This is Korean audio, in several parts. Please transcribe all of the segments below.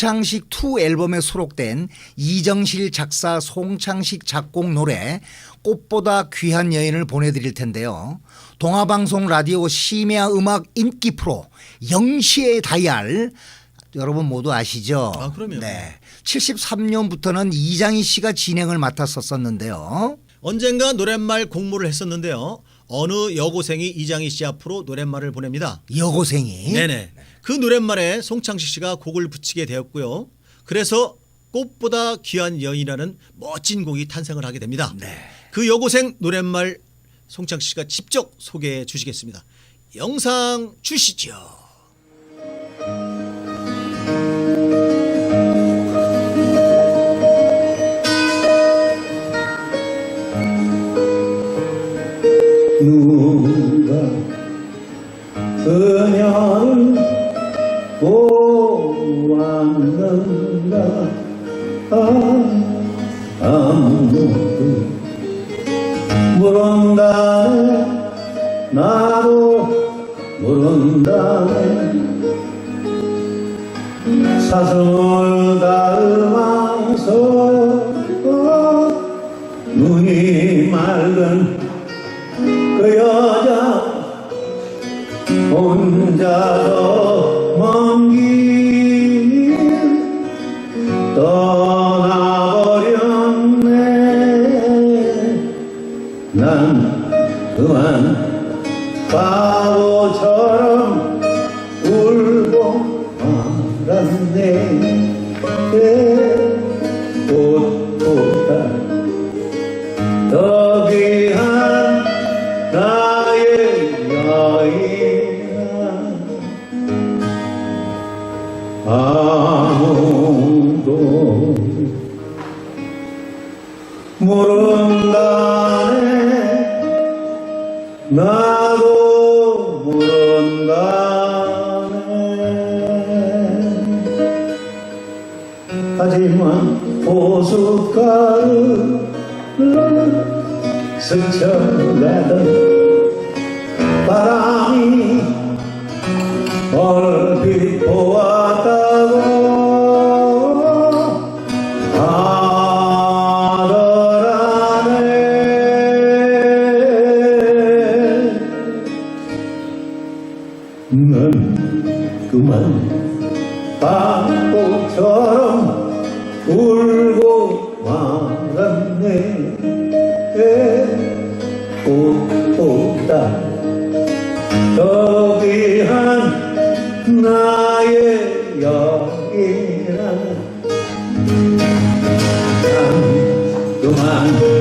송창식 2 앨범에 수록된 이정실 작사 송창식 작곡 노래 꽃보다 귀한 여인을 보내드릴 텐데요. 동아방송 라디오 심야 음악 인기 프로 영시의 다이알 여러분 모두 아시죠? 아, 그럼요. 네. 73년부터는 이장희 씨가 진행을 맡았었었는데요. 언젠가 노랫말 공모를 했었는데요. 어느 여고생이 이장희 씨 앞으로 노랫말을 보냅니다. 여고생이 네네. 그 노랫말에 송창식 씨가 곡을 붙이게 되었고요. 그래서 꽃보다 귀한 여인이라는 멋진 곡이 탄생을 하게 됩니다. 네. 그 여고생 노랫말 송창식 씨가 직접 소개해 주시겠습니다. 영상 주시죠. 그녀를 보았는가? 아, 아무도 모른다네 나도 모른다네. 사슴 혼자서 먼 길 떠나버렸네. 난 그만 바보처럼 울고 말았네 모른다네. 나도 모른다네. 하지만 호숫가를 스쳐 가던 바보처럼 울고 말았네. 꽃보다 더 귀한 나의 여인아. 난 그만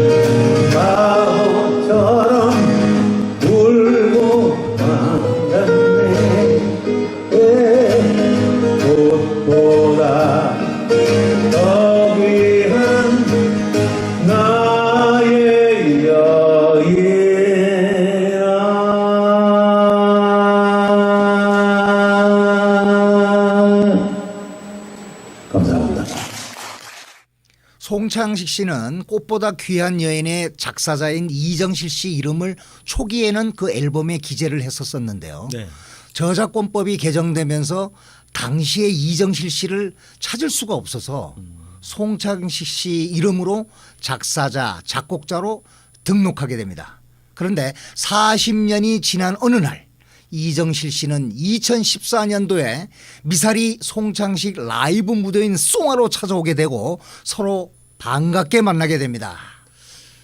송창식 씨는 꽃보다 귀한 여인의 작사자인 이정실 씨 이름을 초기에는 그 앨범에 기재를 했었었는데요. 네. 저작권법이 개정되면서 당시에 이정실 씨를 찾을 수가 없어서 송창식 씨 이름으로 작사자, 작곡자로 등록하게 됩니다. 그런데 40년이 지난 어느 날 이정실 씨는 2014년도에 미사리 송창식 라이브 무대인 송화로 찾아오게 되고 서로 반갑게 만나게 됩니다.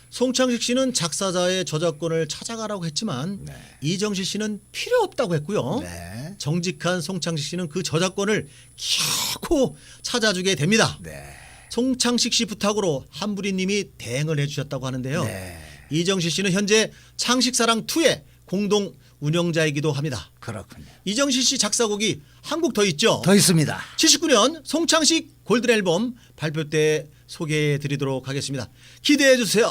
송창식 씨는 작사자의 저작권을 찾아가라고 했지만 이정실 씨는 필요 없다고 했고요. 네. 정직한 송창식 씨는 그 저작권을 결코 찾아주게 됩니다. 네. 송창식 씨 부탁으로 한부리 님이 대행을 해주셨다고 하는데요. 네. 이정실 씨는 현재 창식사랑 2의 공동 운영자이기도 합니다. 그렇군요. 이정실 씨 작사곡이 한 곡 더 있죠. 더 있습니다. 79년 송창식 골든 앨범 발표 때 소개해 드리도록 하겠습니다. 기대해 주세요.